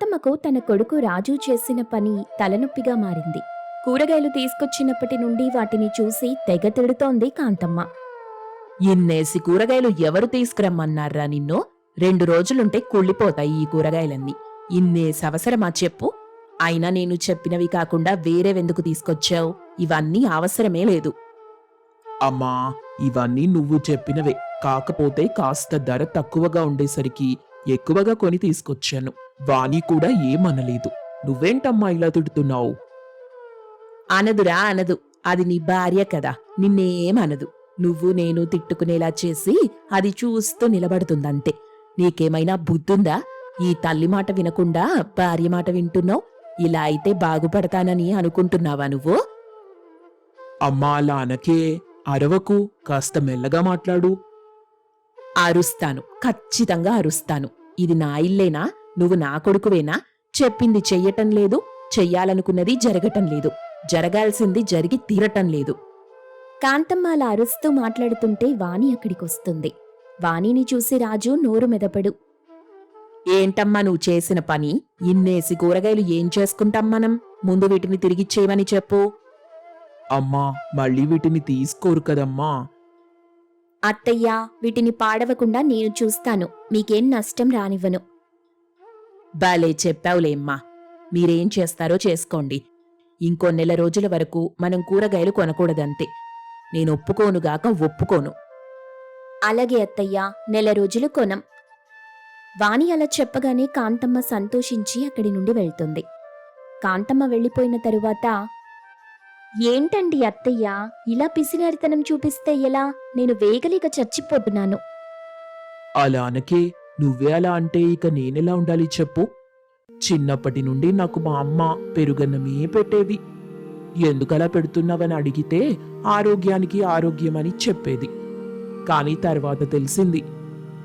కాంతమ్మకు తన కొడుకు రాజు చేసిన పని తలనొప్పిగా మారింది. కూరగాయలు తీసుకొచ్చినప్పటి నుండి వాటిని చూసి తెగ తిడుతోంది కాంతమ్మ. ఇన్నేసి కూరగాయలు ఎవరు తీసుకురమ్మన్నారా నిన్ను? రెండు రోజులుంటే కుళ్ళిపోతాయి ఈ కూరగాయలన్నీ. ఇన్నేసి అవసరమా చెప్పు? అయినా నేను చెప్పినవి కాకుండా వేరేవెందుకు తీసుకొచ్చావు? ఇవన్నీ అవసరమే లేదు. అమ్మా ఇవన్నీ నువ్వు చెప్పినవే. కాకపోతే కాస్త ధర తక్కువగా ఉండేసరికి ఎక్కువగా కొని తీసుకొచ్చాను. వాణి కూడా ఏమనలేదు. నువ్వేంటమ్మా ఇలా తిడుతున్నావు? అనదురా అనదు. అది నీ భార్య కదా. నిన్నేమనదు. నువ్వు నేను తిట్టుకునేలా చేసి అది చూస్తూ నిలబడుతుందంతే. నీకేమైనా బుద్ధుందా? ఈ తల్లి మాట వినకుండా భార్య మాట వింటున్నావు? ఇలా అయితే బాగుపడతానని అనుకుంటున్నావా నువ్వు? అమ్మా అలా అనకే. అరవకు. కాస్త మెల్లగా మాట్లాడు. అరుస్తాను. ఖచ్చితంగా అరుస్తాను. ఇది నా ఇల్లేనా? నువ్వు నా కొడుకువేనా? చెప్పింది చెయ్యటం లేదు చెయ్యాలనుకున్నది జరగటం లేదు. జరగాల్సింది జరిగి తీరటం లేదు. కాంతమ్మ అలా అరుస్తూ మాట్లాడుతుంటే వాణి అక్కడికొస్తుంది. వాణిని చూసి రాజు నోరు మెదపడు. ఏంటమ్మా నువ్వు చేసిన పని? ఇన్నేసి కూరగాయలు ఏం చేసుకుంటాం మనం? ముందు వీటిని తిరిగిచ్చేయమని చెప్పు. అమ్మా మళ్ళీ వీటిని తీసుకోరు కదమ్మా. అత్తయ్యా వీటిని పాడవకుండా నేను చూస్తాను. మీకేం నష్టం రానివ్వను. బాలే చెప్పావులేమ్మా. మీరేం చేస్తారో చేసుకోండి. ఇంకో నెల రోజుల వరకు మనం కూరగాయలు కొనకూడదంతే. నేను ఒప్పుకోనుగాక ఒప్పుకోను. అలాగే అత్తయ్యా నెల రోజులు కొనం. వాణి అలా చెప్పగానే కాంతమ్మ సంతోషించి అక్కడి నుండి వెళ్తుంది. కాంతమ్మ వెళ్ళిపోయిన తరువాత ఏంటండి అత్తయ్య ఇలా పిసినారితనం చూపిస్తే ఎలా? నేను వేగలేక చచ్చిపోతున్నాను. అలా అనకే నువ్వే అలా అంటే ఇక నేనెలా ఉండాలి చెప్పు. చిన్నప్పటి నుండి నాకు మా అమ్మ పెరుగన్నమే పెట్టేది. ఎందుకలా పెడుతున్నావని అడిగితే ఆరోగ్యానికి ఆరోగ్యమని చెప్పేది. కానీ తర్వాత తెలిసింది.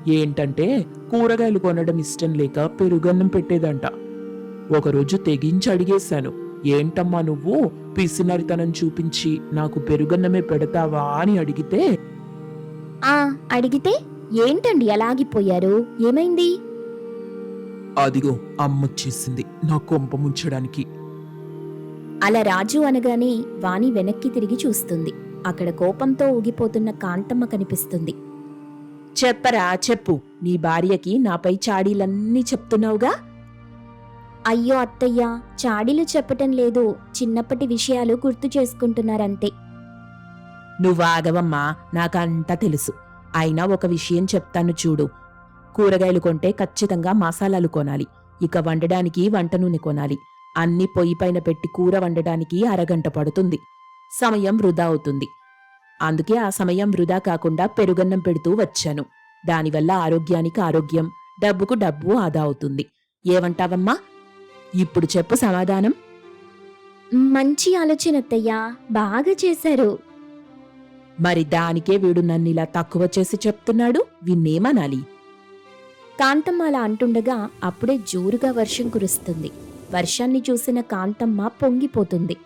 ఏంటంటే కూరగాయలు కొనడం ఇష్టం లేక పెరుగన్నం పెట్టేదంట. ఒకరోజు తెగించి అడిగేశాను. ఏంటమ్మా నువ్వు? పిసినరితనం చూపించి నాకు పెరుగన్నమే పెడతావా అని అడిగితే అడిగితే ఏంటండి అలాగిపోయారు ఏమైంది? అదిగో అమ్మొచ్చేసింది నా కొంప ముంచడానికి. అలా రాజు అనగానే వాణి వెనక్కి తిరిగి చూస్తుంది. అక్కడ కోపంతో ఊగిపోతున్న కాంతమ్మ కనిపిస్తుంది. చెప్పరా చెప్పు. నీ భార్యకి నాపై చాడీలన్నీ చెప్తున్నావుగా? అయ్యో అత్తయ్య చాడీలు చెప్పటం లేదు. చిన్నప్పటి విషయాలు గుర్తు చేసుకుంటున్నారంతే. నువ్వాగవమ్మా నాకంతా తెలుసు. అయినా ఒక విషయం చెప్తాను చూడు. కూరగాయలు కొంటే ఖచ్చితంగా మసాలాలు కొనాలి. ఇక వండడానికి వంట నూనె కొనాలి. అన్ని పొయ్యి పైన పెట్టి కూర వండడానికి అరగంట పడుతుంది. సమయం వృధా అవుతుంది. అందుకే ఆ సమయం వృధా కాకుండా పెరుగన్నం పెడుతూ వచ్చాను. దానివల్ల ఆరోగ్యానికి ఆరోగ్యం డబ్బుకు డబ్బు ఆదా అవుతుంది. ఏమంటావమ్మా? ఇప్పుడు చెప్పు సమాధానం. మంచి ఆలోచన బాగా చేశారు. మరి దానికే వీడు నన్నిలా తక్కువ చేసి చెప్తున్నాడు? విన్నేమనాలి? కాంతమ్మ అలా అంటుండగా అప్పుడే జోరుగా వర్షం కురుస్తుంది. వర్షాన్ని చూసిన కాంతమ్మ పొంగిపోతుంది.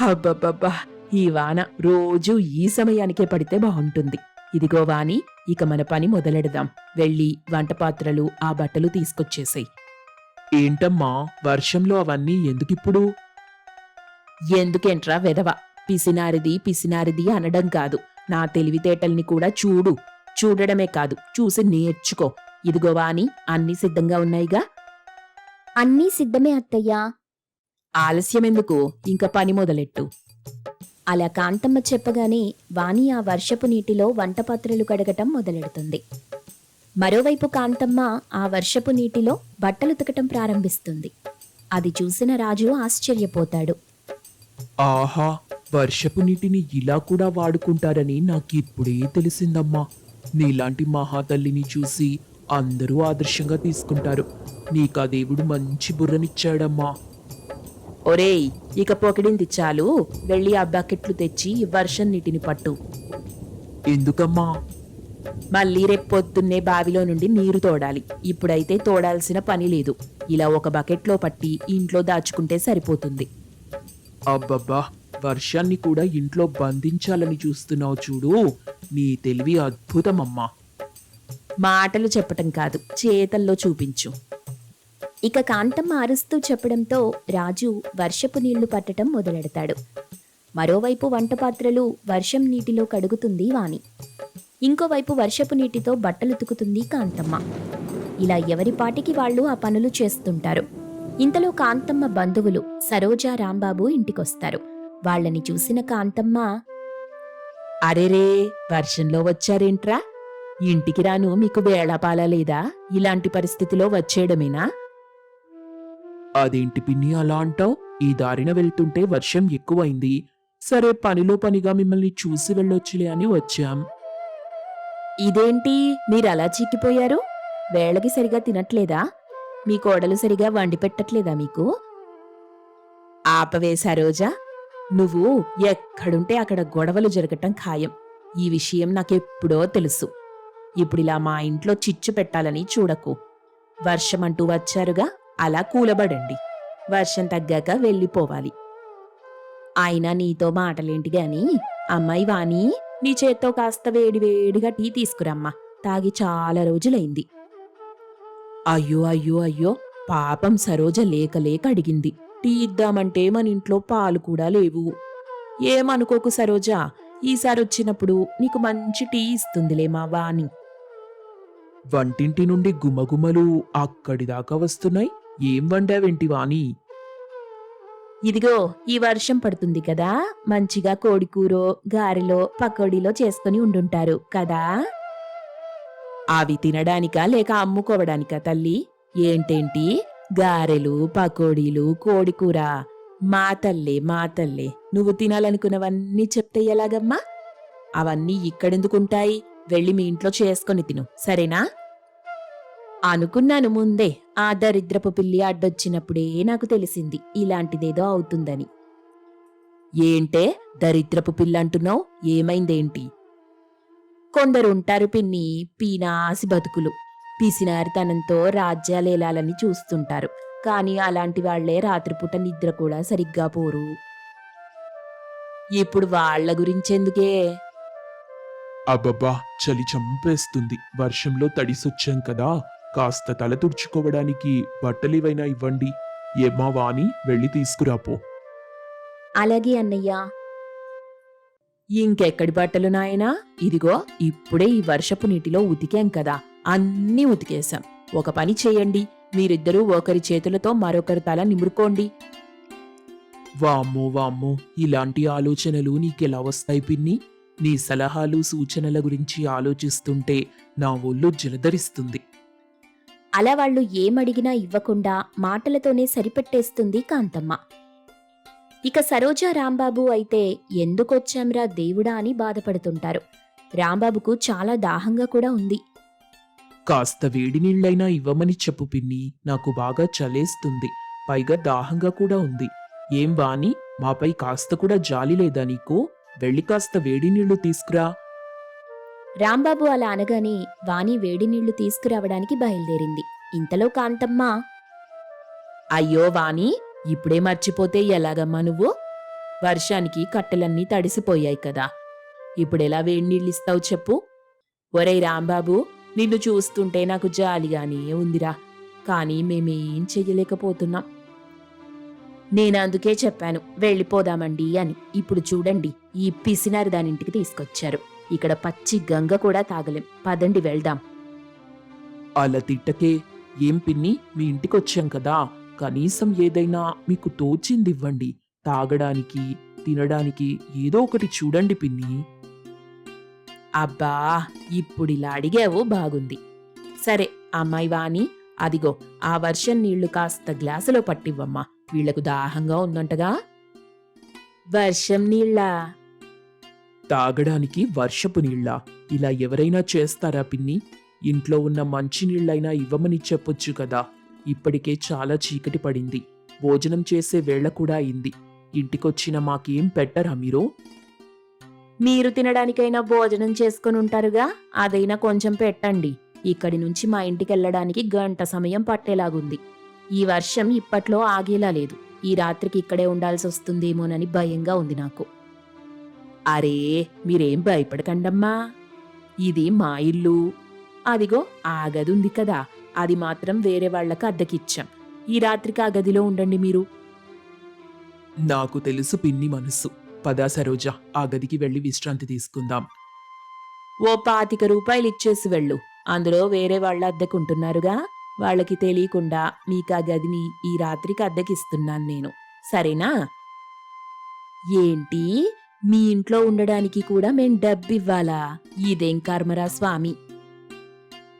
అబ్బబ్బబ్బా ఈ వాన రోజూ ఈ సమయానికే పడితే బాగుంటుంది. ఇదిగో వాని ఇక మన పని మొదలెడదాం. వెళ్ళి వంట పాత్రలు ఆ బట్టలు తీసుకొచ్చేసాయి. ఏంటమ్మా వర్షంలో అవన్నీ ఎందుకిప్పుడు? ఎందుకేంట్రా వెదవ పిసినారిది పిసినారిది అనడం కాదు. నా తెలివితేటల్ని కూడా చూడు. చూడడమే కాదు. చూసి నేర్చుకో. ఇదిగో వాని అన్నీ సిద్ధంగా ఉన్నాయిగా? అన్నీ సిద్ధమే అత్తయ్యా. ఆలస్యమెందుకు? ఇంకా పని మొదలెట్టు. అలా కాంతమ్మ చెప్పగానే వాణి ఆ వర్షపు నీటిలో వంటపాత్రలు కడగటం మొదలెడుతుంది. మరోవైపు కాంతమ్మ ఆ వర్షపు నీటిలో బట్టలు ఉతకటం ప్రారంభిస్తుంది. అది చూసిన రాజు ఆశ్చర్యపోతాడు. ఆహా! వర్షపు నీటిని ఇలా కూడా వాడుకుంటారని నాకు ఇప్పుడే తెలిసిందమ్మా. నీలాంటి మహాతల్లిని చూసి అందరూ ఆదర్శంగా తీసుకుంటారు. నీకు ఆ దేవుడు మంచి బుర్రనిచ్చాడమ్మా. ఒరేయ్ ఇక పొకిడింది చాలు. వెళ్ళి ఆ బకెట్లు తెచ్చి వర్షం నీటిని పట్టు. ఎందుకమ్మా? మళ్ళీ రేపు పొద్దున్నే బావిలో నుండి నీరు తోడాలి. ఇప్పుడైతే తోడాల్సిన పని లేదు. ఇలా ఒక బకెట్లో పట్టి ఇంట్లో దాచుకుంటే సరిపోతుంది. అబ్బబ్బా! వర్షాన్ని కూడా ఇంట్లో బంధించాలని చూస్తున్నావు చూడు. నీ తెలివి అద్భుతమమ్మా. మాటలు చెప్పటం కాదు చేతల్లో చూపించు. ఇక కాంతమ్మ అరుస్తూ చెప్పడంతో రాజు వర్షపు నీళ్ళు పట్టటం మొదలెడతాడు. మరోవైపు వంట పాత్రలు వర్షం నీటిలో కడుగుతుంది వాణి. ఇంకోవైపు వర్షపు నీటితో బట్టలు ఉతుకుతుంది కాంతమ్మ. ఇలా ఎవరిపాటికి వాళ్ళు ఆ పనులు చేస్తుంటారు. ఇంతలో కాంతమ్మ బంధువులు సరోజా రాంబాబు ఇంటికొస్తారు. వాళ్ళని చూసిన కాంతమ్మ అరెరే వర్షంలో వచ్చారేంట్రా? ఇంటికి రాను మీకు వేళాపాలా లేదా? ఇలాంటి పరిస్థితిలో వచ్చేయడమేనా? అదేంటి పిన్ని అలా అంటావు? ఈ దారిన వెళ్తుంటే వర్షం ఎక్కువైంది. సరే పనిలో పనిగా మిమ్మల్ని చూసి వెళ్ళొచ్చులే అని వచ్చాం. ఇదేంటి? మీరు అలా చిక్కిపోయారు? వేళకి సరిగా తినట్లేదా? మీ కోడలు సరిగా వండి పెట్టట్లేదా మీకు? ఆపవే సరోజా నువ్వు ఎక్కడుంటే అక్కడ గొడవలు జరగటం ఖాయం. ఈ విషయం నాకెప్పుడో తెలుసు. ఇప్పుడిలా మా ఇంట్లో చిచ్చు పెట్టాలని చూడకు. వర్షమంటూ వచ్చారుగా అలా కూలబడండి. వర్షం తగ్గాక వెళ్ళిపోవాలి. అయినా నీతో మాటలేంటి గాని అమ్మాయి వాణి నీ చేత్తో కాస్త వేడివేడిగా టీ తీసుకురమ్మా. తాగి చాలా రోజులైంది. అయ్యో అయ్యో అయ్యో పాపం సరోజ లేక లేక అడిగింది. టీ ఇద్దామంటే మన ఇంట్లో పాలు కూడా లేవు. ఏమనుకోకు సరోజా? ఈసారి వచ్చినప్పుడు నీకు మంచి టీ ఇస్తుందిలే మా వాణి. వంటింటి నుండి గుమగుమలు అక్కడి దాకా వస్తున్నాయి. ఏం వండావేంటి వాణి? ఇదిగో ఈ వర్షం పడుతుంది కదా? మంచిగా కోడికూరో గారెలో పకోడీలో చేసుకుని ఉండుంటారు కదా? అవి తినడానికా లేక అమ్ముకోవడానికా తల్లి? ఏంటేంటి? గారెలు పకోడీలు కోడికూర. మా తల్లే మా తల్లే నువ్వు తినాలనుకున్నవన్నీ చెప్తే ఎలాగమ్మా? అవన్నీ ఇక్కడెందుకుంటాయి? వెళ్ళి మీ ఇంట్లో చేసుకొని తిను సరేనా? అనుకున్నాను ముందే ఆ దరిద్రపు పిల్లి అడ్డొచ్చినప్పుడే నాకు తెలిసింది ఇలాంటిదేదో అవుతుందని. ఏంటే దరిద్రపు పిల్ల అంటున్నావు? ఏమైందేంటి? కొందరుంటారు పిన్ని పీనాసి బతుకులు. పిసినారితనంతో రాజ్యాలేలాలని చూస్తుంటారు. కానీ అలాంటి వాళ్ళే రాత్రిపూట నిద్ర కూడా సరిగ్గా పోరు. ఇప్పుడు వాళ్ళ గురించెందుకే? అబ్బబ్బా చలి చంపేస్తుంది. వర్షంలో తడిసొచ్చాం కదా. కాస్త తల తుడుచుకోవడానికి బట్టలేవైనా ఇవ్వండి. ఏమ్మా వాణి వెళ్ళి తీసుకురాపో అలాగే అన్నయ్య. ఇంకెక్కడి బట్టలు నాయనా? ఇదిగో ఇప్పుడే ఈ వర్షపు నీటిలో ఉతికాం కదా. అన్నీ ఉతికేశాం. ఒక పని చేయండి. మీరిద్దరూ ఒకరి చేతులతో మరొకరి తల నిమురుకోండి. వామ్మో వామ్మో ఇలాంటి ఆలోచనలు నీకెలా వస్తాయి పిన్ని? నీ సలహాలు సూచనల గురించి ఆలోచిస్తుంటే నా ఒళ్ళు జలధరిస్తుంది అలా వాళ్ళు ఏమడిగినా ఇవ్వకుండా మాటలతోనే సరిపెట్టేస్తుంది కాంతమ్మ. ఇక సరోజా రాంబాబు అయితే ఎందుకొచ్చాంరా దేవుడా అని బాధపడుతుంటారు. రాంబాబుకు చాలా దాహంగా కూడా ఉంది. కాస్త వేడి నీళ్ళైనా ఇవ్వమని చెప్పు పిన్ని. నాకు బాగా చలేస్తుంది. పైగా దాహంగా కూడా ఉంది. ఏం వాణి? మాపై కాస్త కూడా జాలి లేదా నీకు? వెళ్ళి కాస్త వేడి నీళ్ళు తీసుకురా. రాంబాబు అలా అనగానే వాణి వేడి నీళ్ళు తీసుకురావడానికి బయలుదేరింది. ఇంతలో కాంతమ్మ. అయ్యో వాణి ఇప్పుడే మర్చిపోతే ఎలాగమ్మా నువ్వు? వర్షానికి కట్టెలన్నీ తడిసిపోయాయి కదా. ఇప్పుడెలా వేడి నీళ్ళిస్తావు చెప్పు. ఒరేయ్ రాంబాబు నిన్ను చూస్తుంటే నాకు జాలిగానే ఉందిరా. కానీ మేమేం చెయ్యలేకపోతున్నాం. నేనందుకే చెప్పాను వెళ్ళిపోదామండి అని. ఇప్పుడు చూడండి ఈ పిసినారి దానింటికి తీసుకొచ్చారు. ఇక్కడ పచ్చి గంగ కూడా తాగలేం. పదండి వెళ్దాం. అలా తిట్టకే ఏం పిన్ని మీ ఇంటికి వచ్చాం కదా. కనీసం ఏదైనా మీకు తోచింది ఇవ్వండి తాగడానికి తినడానికి ఏదో ఒకటి చూడండి పిన్ని. అబ్బా ఇప్పుడిలా అడిగావు బాగుంది. సరే అమ్మాయి వాణి అదిగో ఆ వర్షం నీళ్ళు కాస్త గ్లాసులో పట్టివ్వమ్మా వీళ్ళకు దాహంగా ఉందంటగా. వర్షం నీళ్ళ? తాగడానికి వర్షపు నీళ్ళ? ఇలా ఎవరైనా చేస్తారా పిన్ని? ఇంట్లో ఉన్న మంచి నీళ్ళైనా ఇవ్వమని చెప్పొచ్చు కదా. ఇప్పటికే చాలా చీకటి పడింది. భోజనం చేసే వేళ కూడా అయింది. ఇంటికొచ్చిన మాకేం పెట్టరా మీరు? మీరు తినడానికైనా భోజనం చేసుకుని ఉంటారుగా? అదైనా కొంచెం పెట్టండి. ఇక్కడి నుంచి మా ఇంటికి వెళ్ళడానికి గంట సమయం పట్టేలాగుంది. ఈ వర్షం ఇప్పట్లో ఆగేలా లేదు. ఈ రాత్రికి ఇక్కడే ఉండాల్సి వస్తుందేమోనని భయంగా ఉంది నాకు. అరే మీరేం భయపడకండమ్మా. ఇది మా ఇల్లు. అదిగో ఆ గది ఉంది కదా. అది మాత్రం వేరే వాళ్ళకు అద్దెకిచ్చాం. ఈ రాత్రికి ఆ గదిలో ఉండండి మీరు. నాకు తెలుసు పిన్ని మనసు. పదా సరోజ ఆ గదికి వెళ్ళి విశ్రాంతి తీసుకుందాం. ఓ పాతిక రూపాయలు ఇచ్చేసి వెళ్ళు. అందులో వేరే వాళ్ళ అద్దెకుంటున్నారుగా? వాళ్ళకి తెలియకుండా మీకు ఆ గదిని ఈ రాత్రికి అద్దెకిస్తున్నాను నేను. సరేనా? ఏంటి? మీ ఇంట్లో ఉండడానికి కూడా మేం డబ్బివ్వాలా? ఇదేం కర్మరా స్వామి?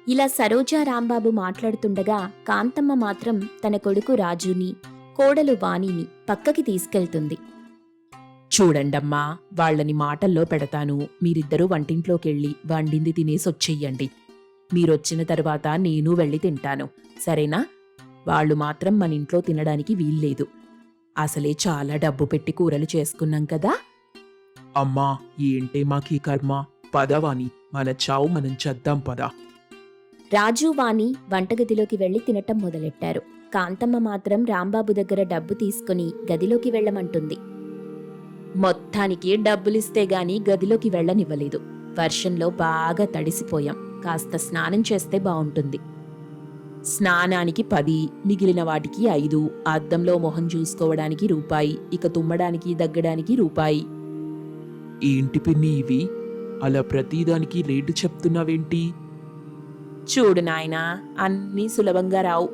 ఇలా సరోజా రాంబాబు మాట్లాడుతుండగా కాంతమ్మ మాత్రం తన కొడుకు రాజుని కోడలు వాణిని పక్కకి తీసుకెళ్తుంది. చూడండమ్మా వాళ్ళని మాటల్లో పెడతాను. మీరిద్దరూ వంటింట్లోకెళ్ళి వండింది తినేసి వచ్చెయ్యండి మీరొచ్చిన తర్వాత నేను వెళ్ళి తింటాను. సరేనా? వాళ్ళు మాత్రం మన ఇంట్లో తినడానికి వీల్లేదు. అసలే చాలా డబ్బు పెట్టి కూరలు చేసుకున్నాం కదా? అమ్మా ఏంటే మాకీ కర్మ? పదవాని మన చావు మనం చద్దాం పద. రాజు వాణి వంటగదిలోకి వెళ్ళి తినటం మొదలెట్టారు. కాంతమ్మ మాత్రం రాంబాబు దగ్గర డబ్బు తీసుకుని గదిలోకి వెళ్ళమంటుంది. మొత్తానికి డబ్బులిస్తే గాని గదిలోకి వెళ్ళనివ్వలేదు. వర్షంలో బాగా తడిసిపోయాం. కాస్త స్నానం చేస్తే బావుంటుంది. స్నానానికి పది మిగిలిన వాటికి ఐదు అద్దంలో మొహం చూసుకోవడానికి రూపాయి ఇక తుమ్మడానికి దగ్గడానికి రూపాయి. ఏంటి పిన్ని ఇవి? అలా ప్రతిదానికి రేటు చెప్తున్నావేంటి? చూడు నాయనా అన్నీ సులభంగా రావు.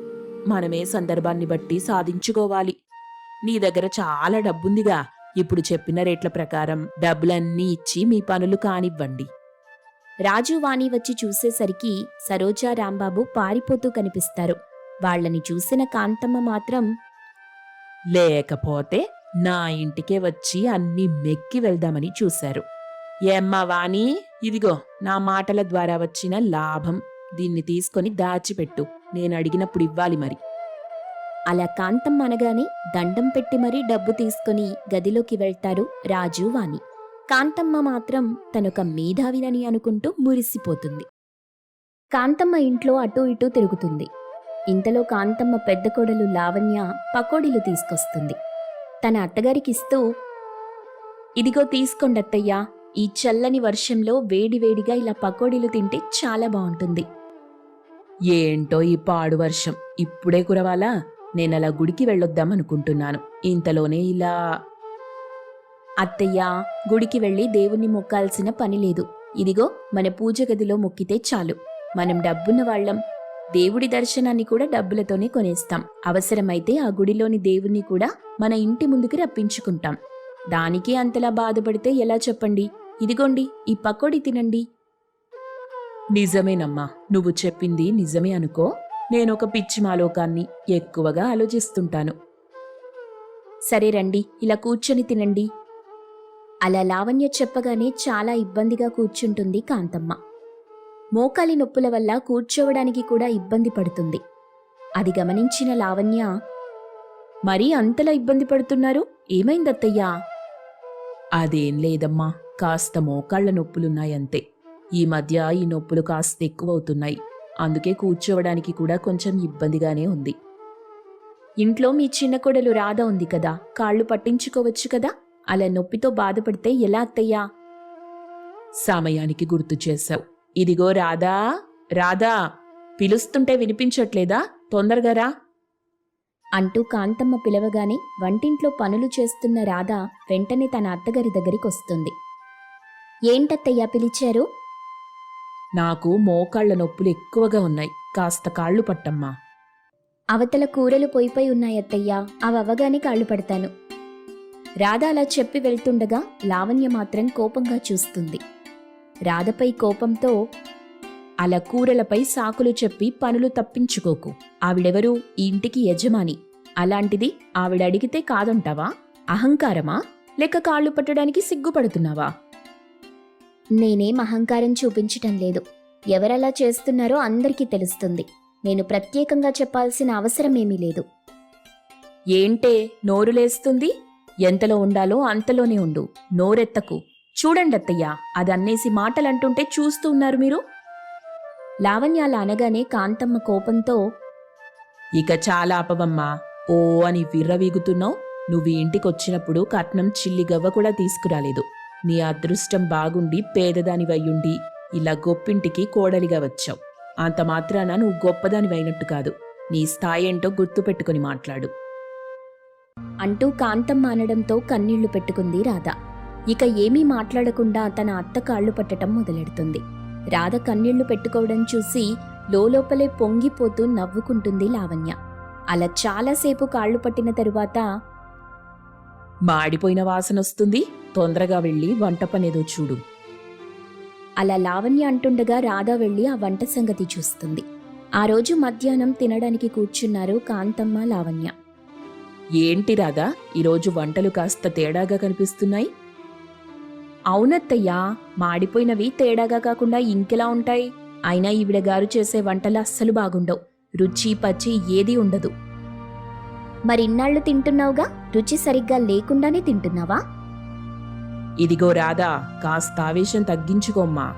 మనమే సందర్భాన్ని బట్టి సాధించుకోవాలి. నీ దగ్గర చాలా డబ్బుందిగా. ఇప్పుడు చెప్పిన రేట్ల ప్రకారం డబ్బులన్నీ ఇచ్చి మీ పనులు కానివ్వండి. రాజు వాణి వచ్చి చూసేసరికి సరోజా రాంబాబు పారిపోతూ కనిపిస్తారు. వాళ్ళని చూసిన కాంతమ్మ మాత్రం లేకపోతే నా ఇంటికే వచ్చి అన్ని మెక్కి వెళ్దామని చూశారు. ఏమ్మా వాణి ఇదిగో నా మాటల ద్వారా వచ్చిన లాభం. దీన్ని తీసుకొని దాచిపెట్టు. నేను అడిగినప్పుడు ఇవ్వాలి మరి. అలా కాంతమ్మ అనగానే దండం పెట్టి మరీ డబ్బు తీసుకుని గదిలోకి వెళ్తారు రాజు వాణి కాంతమ్మ మాత్రం తనొక మేధావినని అనుకుంటూ మురిసిపోతుంది. కాంతమ్మ ఇంట్లో అటూ ఇటూ తిరుగుతుంది. ఇంతలో కాంతమ్మ పెద్ద కోడలు లావణ్య పకోడీలు తీసుకొస్తుంది. తన అత్తగారికిస్తూ ఇదిగో తీసుకోండి అత్తయ్యా ఈ చల్లని వర్షంలో వేడివేడిగా ఇలా పకోడీలు తింటే చాలా బాగుంటుంది. ఏంటో ఈ పాడు వర్షం ఇప్పుడే కురవాలా? నేనలా గుడికి వెళ్ళొద్దాం అనుకుంటున్నాను ఇంతలోనే ఇలా అత్తయ్య గుడికి వెళ్ళి దేవుణ్ణి మొక్కాల్సిన పని లేదు. ఇదిగో మన పూజ గదిలో మొక్కితే చాలు. మనం డబ్బున్న వాళ్ళం. దేవుడి దర్శనాన్ని కూడా డబ్బులతోనే కొనేస్తాం. అవసరమైతే ఆ గుడిలోని దేవుణ్ణి కూడా మన ఇంటి ముందుకు రప్పించుకుంటాం. దానికి అంతలా బాధపడితే ఎలా చెప్పండి? ఇదిగోండి ఈ పకోడీ తినండి. నిజమేనమ్మా. నువ్వు చెప్పింది నిజమే అనుకో. నేనొక పిచ్చి మాలోకాన్ని ఎక్కువగా ఆలోచిస్తుంటాను. సరే రండి ఇలా కూర్చొని తినండి. అలా లావణ్య చెప్పగానే చాలా ఇబ్బందిగా కూర్చుంటుంది కాంతమ్మ. మోకాలి నొప్పుల వల్ల కూర్చోవడానికి కూడా ఇబ్బంది పడుతుంది. అది గమనించిన లావణ్య మరీ అంతలా ఇబ్బంది పడుతున్నారు? ఏమైందత్తయ్యా? అదేం లేదమ్మా కాస్త మోకాళ్ళ నొప్పులున్నాయంతే. ఈ మధ్య ఈ నొప్పులు కాస్త ఎక్కువవుతున్నాయి. అందుకే కూర్చోవడానికి కూడా కొంచెం ఇబ్బందిగానే ఉంది. ఇంట్లో మీ చిన్న కొడలు రాధ ఉంది కదా కాళ్ళు పట్టించుకోవచ్చు కదా? అలా నొప్పితో బాధపడితే ఎలా అత్తయ్యా? సమయానికి గుర్తు చేశావు. ఇదిగో రాధా రాధా పిలుస్తుంటే వినిపించట్లేదా? తొందరగా రా. అంటూ కాంతమ్మ పిలవగానే వంటింట్లో పనులు చేస్తున్న రాధ వెంటనే తన అత్తగారి దగ్గరికి వస్తుంది. ఏంటత్తయ్యా పిలిచారు? నాకు మోకాళ్ళ నొప్పులు ఎక్కువగా ఉన్నాయి. కాస్త కాళ్ళు పట్టమ్మా. అవతల కూరలు పొయ్యిపై ఉన్నాయత్తయ్యా. అవి కాళ్ళు పడతాను. రాధ అలా చెప్పి వెళ్తుండగా లావణ్య మాత్రం కోపంగా చూస్తుంది. రాధపై కోపంతో అలా కూరలపై సాకులు చెప్పి పనులు తప్పించుకోకు. ఆవిడెవరు? ఈ ఇంటికి యజమాని. అలాంటిది ఆవిడ అడిగితే కాదంటావా? అహంకారమా? లేక కాళ్ళు పట్టడానికి సిగ్గుపడుతున్నావా? నేనేం అహంకారం చూపించటం లేదు. ఎవరలా చేస్తున్నారో అందరికీ తెలుస్తుంది. నేను ప్రత్యేకంగా చెప్పాల్సిన అవసరమేమీ లేదు. ఏంటే నోరు లేస్తుంది? ఎంతలో ఉండాలో అంతలోనే ఉండు. నోరెత్తకు. చూడండి అత్తయ్య అది అన్నేసి మాటలంటుంటే చూస్తూ ఉన్నారు మీరు. లావణ్యాల అనగానే కాంతమ్మ కోపంతో ఇక చాలా అపవమ్మా ఓ అని విర్రవీగుతున్నావు. నువ్వు ఇంటికొచ్చినప్పుడు ఇంటికి వచ్చినప్పుడు కట్నం చిల్లిగవ్వ కూడా తీసుకురాలేదు. నీ అదృష్టం బాగుండి పేదదానివయ్యుండి. ఇలా గొప్పింటికి కోడలిగా వచ్చావు. అంత మాత్రాన నువ్వు గొప్పదానివైనట్టు కాదు. నీ స్థాయి ఏంటో గుర్తుపెట్టుకుని మాట్లాడు. అంటూ కాంతమ్మ అనడంతో కన్నీళ్ళు పెట్టుకుంది రాధ. ఇక ఏమీ మాట్లాడకుండా తన అత్త కాళ్ళు పట్టటం మొదలెడుతుంది. రాధ కన్నీళ్ళు పెట్టుకోవడం చూసి లోపలే పొంగిపోతూ నవ్వుకుంటుంది లావణ్య. అలా చాలాసేపు కాళ్ళు పట్టిన తరువాత మాడిపోయిన వాసన వస్తుంది తొందరగా వెళ్ళి వంట పనేదో చూడు. అలా లావణ్య అంటుండగా రాధ వెళ్ళి ఆ వంట సంగతి చూస్తుంది. ఆ రోజు మధ్యాహ్నం తినడానికి కూర్చున్నారు కాంతమ్మ లావణ్య. ఏంటి రాదా ఈరోజు వంటలు కాస్త తేడాగా కనిపిస్తున్నాయి? అవునత్తయ్యా మాడిపోయినవి తేడాగా కాకుండా ఇంకెలా ఉంటాయి? అయినా ఈవిడ గారు చేసే వంటలు అస్సలు బాగుండవు. రుచి పచ్చి ఏది ఉండదు. మరిన్నాళ్ళు తింటున్నావుగా? రుచి సరిగ్గా లేకుండానే తింటున్నావా? ఇదిగో రాధా కాస్త ఆవేశం తగ్గించుకోమ్మా.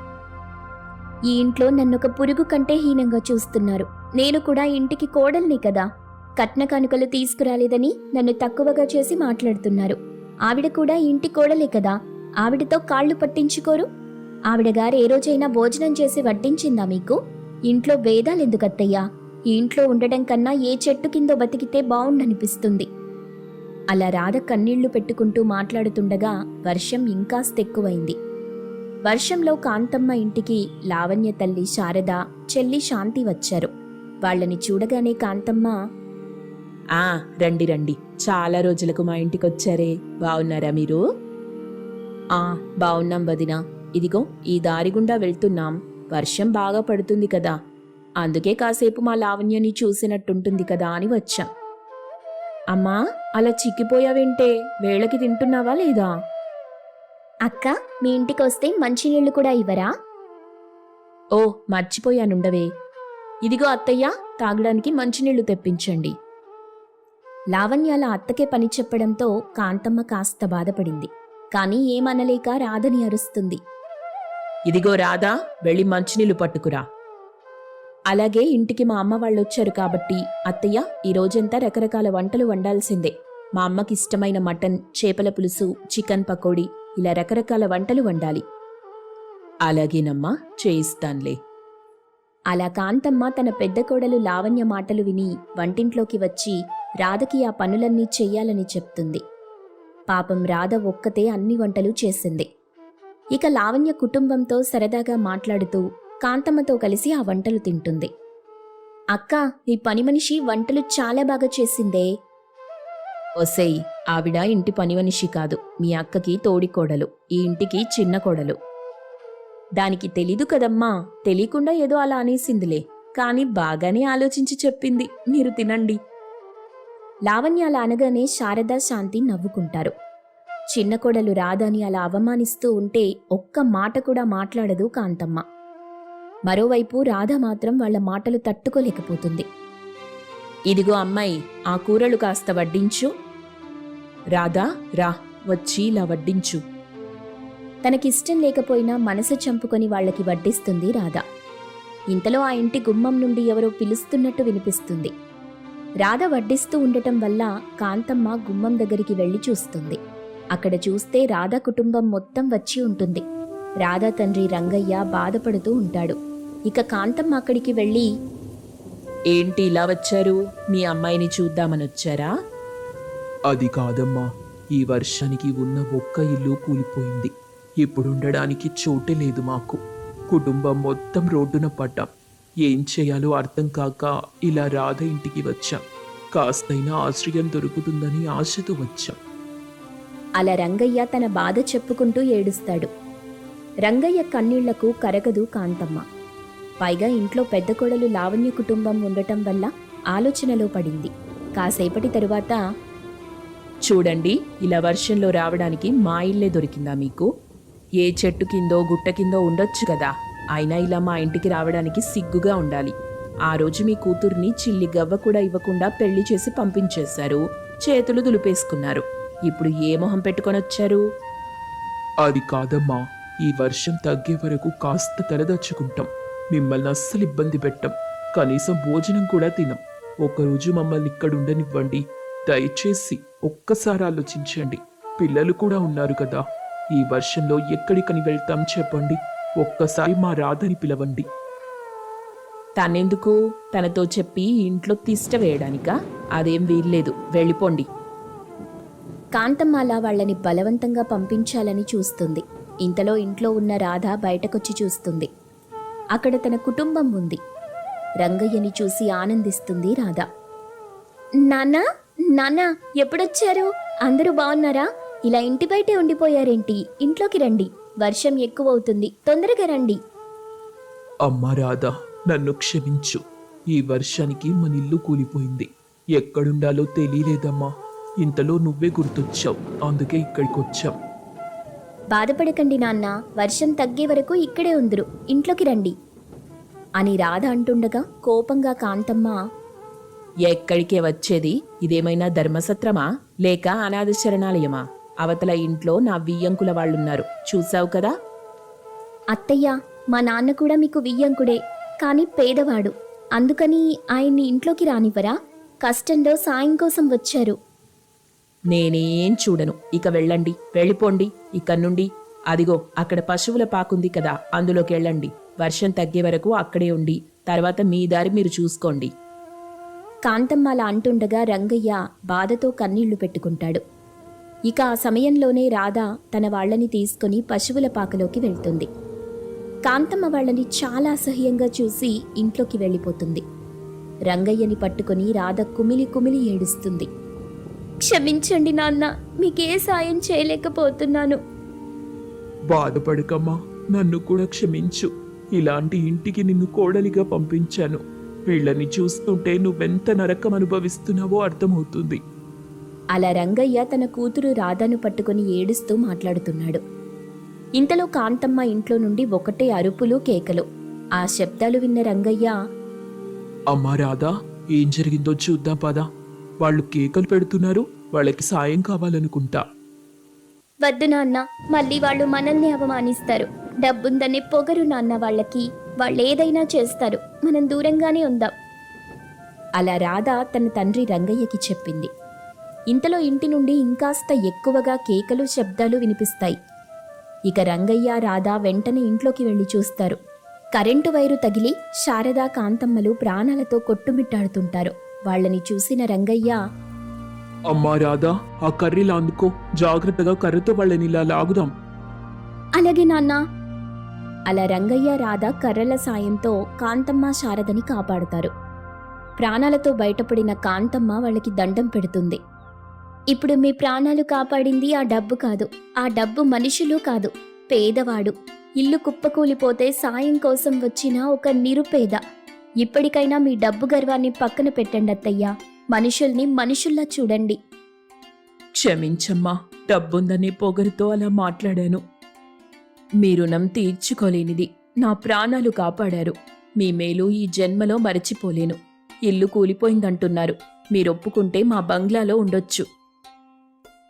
ఈ ఇంట్లో నన్నొక పురుగు కంటే హీనంగా చూస్తున్నారు. నేను కూడా ఇంటికి కోడల్ని కదా. కట్న కానుకలు తీసుకురాలేదని నన్ను తక్కువగా చేసి మాట్లాడుతున్నారు. ఆవిడ కూడా ఇంటి కోడలే కదా. ఆవిడతో కాళ్ళు పట్టించుకోరు? ఆవిడ గారు ఏ రోజైనా భోజనం చేసి వడ్డించిందా మీకు? ఇంట్లో భేదాలెందుకత్తయ్యా? ఈ ఇంట్లో ఉండడం కన్నా ఏ చెట్టు కిందో బతికితే బాగుండనిపిస్తుంది అలా రాధ కన్నీళ్ళు పెట్టుకుంటూ మాట్లాడుతుండగా వర్షం ఇంకాస్త ఎక్కువైంది. వర్షంలో కాంతమ్మ ఇంటికి లావణ్య తల్లి శారద చెల్లి శాంతి వచ్చారు. వాళ్ళని చూడగానే కాంతమ్మ ఆ రండి రండి. చాలా రోజులకు మా ఇంటికి వచ్చారే. బాగున్నారా మీరు? ఆ బావున్నాం వదినా. ఇదిగో ఈ దారి గుండా వెళ్తున్నాం. వర్షం బాగా పడుతుంది కదా. అందుకే కాసేపు మా లావణ్యని చూసినట్టుంటుంది కదా అని వచ్చాం. అమ్మా అలా చిక్కిపోయావేంటే? వేళకి తింటున్నావా లేదా? అక్క మీ ఇంటికి వస్తే మంచినీళ్ళు కూడా ఇవ్వరా? ఓ మర్చిపోయానుండవే. ఇదిగో అత్తయ్య తాగడానికి మంచినీళ్ళు తెప్పించండి. లావణ్యాల అత్తకే పని చెప్పడంతో కాంతమ్మ కాస్త బాధపడింది. కానీ ఏమనలేక రాధని అరుస్తుంది. ఇదిగో రాదా వెళ్ళి మంచినీళ్ళు పట్టుకురా. అలాగే ఇంటికి మా అమ్మ వాళ్ళు వచ్చారు కాబట్టి అత్తయ్య ఈ రోజంతా రకరకాల వంటలు వండాల్సిందే. మా అమ్మకి ఇష్టమైన మటన్ చేపల పులుసు చికెన్ పకోడీ ఇలా రకరకాల వంటలు వండాలి. అలాగేనమ్మా చేయిస్తాన్లే. అలా కాంతమ్మ తన పెద్ద కోడలు లావణ్య మాటలు విని వంటింట్లోకి వచ్చి రాధకి ఆ పనులన్నీ చెయ్యాలని చెప్తుంది. పాపం రాధ ఒక్కతే అన్ని వంటలు చేసింది. ఇక లావణ్య కుటుంబంతో సరదాగా మాట్లాడుతూ కాంతమ్మతో కలిసి ఆ వంటలు తింటుంది. అక్క మీ పని మనిషి వంటలు చాలా బాగా చేసిందే. ఒసేయ్ ఆవిడ ఇంటి పని మనిషి కాదు. మీ అక్కకి తోడికోడలు ఈ ఇంటికి చిన్న కోడలు. దానికి తెలీదు కదమ్మా తెలియకుండా ఏదో అలా అనేసిందిలే. కాని బాగానే ఆలోచించి చెప్పింది. మీరు తినండి. లావణ్య అలా అనగానే శారదా శాంతి నవ్వుకుంటారు. చిన్న కొడలు రాదని అలా అవమానిస్తూ ఉంటే ఒక్క మాట కూడా మాట్లాడదు కాంతమ్మ. మరోవైపు రాధ మాత్రం వాళ్ళ మాటలు తట్టుకోలేకపోతుంది. ఇదిగో అమ్మాయి ఆ కూరలు కాస్త వడ్డించు. రాధా రా వచ్చి ఇలా వడ్డించు. తనకిష్టం లేకపోయినా మనసు చంపుకొని వాళ్ళకి వడ్డిస్తుంది రాధ. ఇంతలో ఆ ఇంటి గుమ్మం నుండి ఎవరో పిలుస్తున్నట్టు వినిపిస్తుంది. రాధ వడ్డిస్తూ ఉండటం వల్ల కాంతమ్మ గుమ్మం దగ్గరికి వెళ్ళి చూస్తుంది. అక్కడ చూస్తే రాధ కుటుంబం మొత్తం వచ్చి ఉంటుంది. రాధా తండ్రి రంగయ్య బాధపడుతూ ఉంటాడు. ఇక కాంతమ్మ అక్కడికి వెళ్ళి ఏంటి ఇలా వచ్చారు? మీ అమ్మాయిని చూద్దామని వచ్చారా? అది కాదమ్మా. ఈ వర్షానికి ఉన్న ఒక్క ఇల్లు కూలిపోయింది. ఇప్పుడు ఉండడానికి చోటే లేదు మాకు. కుటుంబం మొత్తం రోడ్డున పడ్డాం. ఏం చేయాలో అర్థం కాక ఇలా రాధ ఇంటికి వచ్చాం. కాస్తైనా ఆశ్రయం దొరుకుతుందని ఆశతో వచ్చాం. అలా రంగయ్య తన బాధ చెప్పుకుంటూ ఏడుస్తాడు. రంగయ్య కన్నీళ్ళకు కరగదు కాంతమ్మ. పైగా ఇంట్లో పెద్ద కొడలు లావణ్య కుటుంబం ఉండటం వల్ల ఆలోచనలో పడింది. కాసేపటి తరువాత చూడండి ఇలా వర్షంలో రావడానికి మా ఇల్లే దొరికిందా మీకు? ఏ చెట్టు కిందో గుట్ట కిందో ఉండొచ్చు కదా. అయినా ఇలా మా ఇంటికి రావడానికి సిగ్గుగా ఉండాలి. ఆ రోజు మీ కూతుర్ని చిల్లి గవ్వ కూడా ఇవ్వకుండా పెళ్ళి చేసి పంపించేశారు. చేతులు దులిపేసుకున్నారు. ఇప్పుడు ఏ మొహం పెట్టుకొని వచ్చారు? అది కాదమ్మా. ఈ వర్షం తగ్గే వరకు కాస్త తలదచ్చుకుంటాం. మిమ్మల్ని అస్సలు ఇబ్బంది పెట్టం. కనీసం భోజనం కూడా తినం. ఒకరోజు మమ్మల్ని ఇక్కడ ఉండనివ్వండి. దయచేసి ఒక్కసారి ఆలోచించండి. పిల్లలు కూడా ఉన్నారు కదా. ఈ వర్షంలో ఎక్కడికని వెళ్తాం చెప్పండి. ఒక్కసారి మా రాధని పిలవండి. తనెందుకు? తనతో చెప్పి ఇంట్లో తిష్ట వేయడానికా? అదేం వీల్లేదు. వెళ్ళిపోండి. కాంతమ్మ అలా వాళ్ళని బలవంతంగా పంపించాలని చూస్తుంది. ఇంతలో ఇంట్లో ఉన్న రాధ బయటకొచ్చి చూస్తుంది. అక్కడ తన కుటుంబం ఉంది. రంగయ్యని చూసి ఆనందిస్తుంది రాధ. నాన్న నాన్న ఎప్పుడొచ్చారు? అందరూ బాగున్నారా ఇలా ఇంటి బయటే ఉండిపోయారేంటి? ఇంట్లోకి రండి. వర్షం ఎక్కువ అవుతుంది తొందరగా రండి. అమ్మా రాధా నన్ను క్షమించు. ఈ వర్షానికి మన ఇల్లు కూలిపోయింది. ఎక్కడుండాలో తెలియలేదమ్మా. ఇంతలో నువ్వే గుర్తొచ్చావు. అందుకే ఇక్కడికి వచ్చాం బాధపడకండి నాన్న వర్షం తగ్గే వరకు ఇక్కడే ఉందరు ఇంట్లోకి రండి. అని రాధ అంటుండగా కోపంగా కాంతమ్మ ఎక్కడికే వచ్చేది? ఇదేమైనా ధర్మసత్రమా? లేక అనాథ శరణాలయమా? అవతల ఇంట్లో నా వియ్యంకుల వాళ్ళున్నారు చూసావు కదా? అత్తయ్య మా నాన్న కూడా మీకు వియ్యంకుడే కానీ పేదవాడు. అందుకని ఆయన్ని ఇంట్లోకి రానివ్వరా? కష్టంలో సాయం కోసం వచ్చారు. నేనేం చూడను. ఇక వెళ్ళండి. వెళ్ళిపోండి. ఇక్కడి నుండి. అదిగో అక్కడ పశువుల పాకుంది కదా. అందులోకి వెళ్ళండి. వర్షం తగ్గే వరకు అక్కడే ఉండి. తర్వాత మీ దారి మీరు చూసుకోండి. కాంతమ్మ అలా అంటుండగా రంగయ్య బాధతో కన్నీళ్ళు పెట్టుకుంటాడు. ఇక ఆ సమయంలోనే రాధ తన వాళ్ళని తీసుకుని పశువుల పాకలోకి వెళ్తుంది. కాంతమ్మ వాళ్ళని చాలా అసహ్యంగా చూసి ఇంట్లోకి వెళ్ళిపోతుంది. రంగయ్యని పట్టుకుని రాధ కుమిలి కుమిలి ఏడుస్తుంది. క్షమించండి నాన్న మీకే సాయం చేయలేకపోతున్నాను. బాధపడకమ్మా నన్ను కూడా క్షమించు. ఇలాంటి ఇంటికి నిన్ను కోడలిగా పంపించాను. వీళ్ళని చూస్తుంటే నువ్వెంత నరకం అనుభవిస్తున్నావో అర్థమవుతుంది. అలా రంగయ్య తన కూతురు రాధను పట్టుకుని ఏడుస్తూ మాట్లాడుతున్నాడు. ఇంతలో కాంతమ్మ ఇంట్లో నుండి ఒకటే అరుపులు కేకలు. ఆ శబ్దాలు విన్న రంగయ్య అమ్మా రాధా ఏం జరిగిందో చూద్దాం పదా. వాళ్ళు కేకలు పెడుతున్నారు. వాళ్ళకి సాయం కావాలనుకుంటా. వద్దు నాన్న. మళ్ళీ వాళ్ళు మనల్ని అవమానిస్తారు. డబ్బుందనే పొగరు నాన్న వాళ్ళకి. వాళ్ళు ఏదైనా చేస్తారు. మనం దూరంగానే ఉందాం. అలా రాధ తన తండ్రి రంగయ్యకి చెప్పింది. ఇంతలో ఇంటి నుండి ఇంకాస్త ఎక్కువగా కేకలు శబ్దాలు వినిపిస్తాయి. ఇక రంగయ్య రాధ వెంటనే ఇంట్లోకి వెళ్ళి చూస్తారు. కరెంటు వైరు తగిలి శారదా కాంతమ్మలు ప్రాణాలతో కొట్టుమిట్టాడుతుంటారు. వాళ్ళని చూసిన రంగయ్య అమ్మా రాధా ఆ కర్రీలా అందుకో జాగ్రత్తగా కర్రతో వాళ్ళని ఇలా లాగుదాం. అలాగే నాన్న. అలా రంగయ్య రాధ కర్రల సాయంతో కాంతమ్మ శారదని కాపాడుతారు. ప్రాణాలతో బయటపడిన కాంతమ్మ వాళ్ళకి దండం పెడుతుంది. ఇప్పుడు మీ ప్రాణాలు కాపాడింది ఆ డబ్బు కాదు. ఆ డబ్బు మనుషులు కాదు. పేదవాడు. ఇల్లు కుప్పకూలిపోతే సాయం కోసం వచ్చిన ఒక నిరుపేద. ఇప్పటికైనా మీ డబ్బు గర్వాన్ని పక్కన పెట్టండి అత్తయ్యా. మనుషుల్ని మనుషుల్లా చూడండి. క్షమించమ్మా డబ్బుందనే పొగరుతో అలా మాట్లాడాను. మీ రుణం తీర్చుకోలేనిది నా ప్రాణాలు కాపాడారు. మీ మేలు ఈ జన్మలో మరచిపోలేను. ఇల్లు కూలిపోయిందంటున్నారు. మీరొప్పుకుంటే మా బంగ్లాలో ఉండొచ్చు.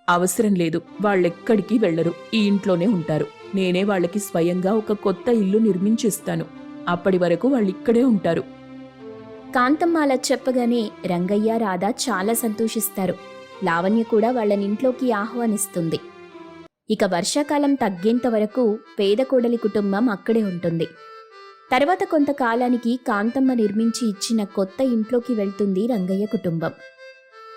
అవసరం లేదు వాళ్ళెక్కడికి వెళ్ళరు. ఈ ఇంట్లోనే ఉంటారు. నేనే వాళ్ళకి స్వయంగా ఒక కొత్త ఇల్లు నిర్మించిస్తాను. అప్పటి వరకు వాళ్ళు ఇక్కడే ఉంటారు. కాంతమ్మ అలా చెప్పగానే రంగయ్య రాధ చాలా సంతోషిస్తారు. లావణ్య కూడా వాళ్ళని ఇంట్లోకి ఆహ్వానిస్తుంది. ఇక వర్షాకాలం తగ్గేంత వరకు పేద కోడలి కుటుంబం అక్కడే ఉంటుంది. తర్వాత కొంతకాలానికి కాంతమ్మ నిర్మించి ఇచ్చిన కొత్త ఇంట్లోకి వెళ్తుంది రంగయ్య కుటుంబం.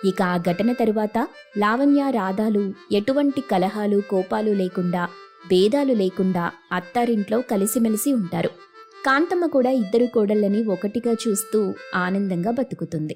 ఇక ఆ ఘటన తరువాత లావణ్య రాధాలు ఎటువంటి కలహాలు కోపాలు లేకుండా భేదాలు లేకుండా అత్తారింట్లో కలిసిమెలిసి ఉంటారు. కాంతమ్మ కూడా ఇద్దరు కోడళ్ళని ఒకటిగా చూస్తూ ఆనందంగా బతుకుతుంది.